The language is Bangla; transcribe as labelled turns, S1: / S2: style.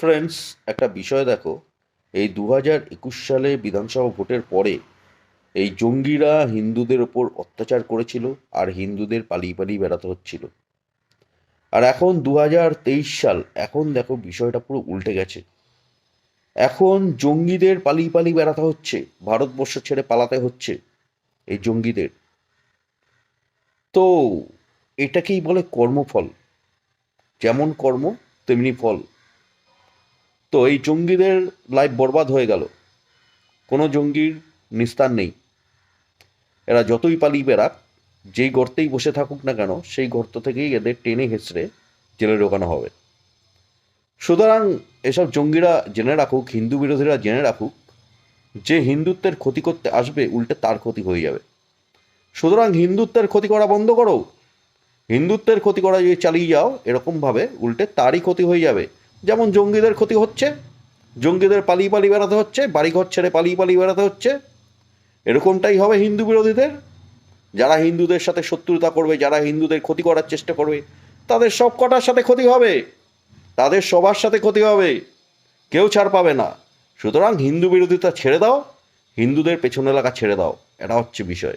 S1: ফ্রেন্ডস একটা বিষয় দেখো, এই দু হাজার একুশ সালে বিধানসভা ভোটের পরে এই জঙ্গিরা হিন্দুদের ওপর অত্যাচার করেছিল আর হিন্দুদের পালিয়ে পালিয়ে বেড়াতে হচ্ছিল। আর এখন দু হাজার তেইশ সাল, এখন দেখো বিষয়টা পুরো উল্টে গেছে। এখন জঙ্গিদের পালিয়ে পালিয়ে বেড়াতে হচ্ছে, ভারতবর্ষ ছেড়ে পালাতে হচ্ছে এই জঙ্গিদের। তো এটাকেই বলে কর্মফল। যেমন কর্ম, তেমনি ফল। তো এই জঙ্গিদের লাইফ বরবাদ হয়ে গেল। কোনো জঙ্গির নিস্তার নেই। এরা যতই পালিয়ে বেড়াক, যেই গর্তেই বসে থাকুক না কেন, সেই গর্ত থেকেই এদের টেনে হেঁচড়ে জেলে ঢোকানো হবে। সুতরাং এসব জঙ্গিরা জেনে রাখুক, হিন্দু বিরোধীরা জেনে রাখুক, যে হিন্দুত্বের ক্ষতি করতে আসবে, উল্টে তার ক্ষতি হয়ে যাবে। সুতরাং হিন্দুত্বের ক্ষতি করা বন্ধ করো। হিন্দুত্বের ক্ষতি করা যদি চালিয়ে যাও, এরকমভাবে উল্টে তারই ক্ষতি হয়ে যাবে। যেমন জঙ্গিদের ক্ষতি হচ্ছে, জঙ্গিদের পালিয়ে পালিয়ে বেড়াতে হচ্ছে, বাড়িঘর ছেড়ে পালিয়ে পালিয়ে বেড়াতে হচ্ছে, এরকমটাই হবে হিন্দু বিরোধীদের। যারা হিন্দুদের সাথে শত্রুতা করবে, যারা হিন্দুদের ক্ষতি করার চেষ্টা করবে, তাদের সব কটার সাথে ক্ষতি হবে। তাদের সবার সাথে ক্ষতি হবে। কেউ ছাড় পাবে না। সুতরাং হিন্দু বিরোধিতা ছেড়ে দাও, হিন্দুদের পেছনে লাগা ছেড়ে দাও। এটা হচ্ছে বিষয়।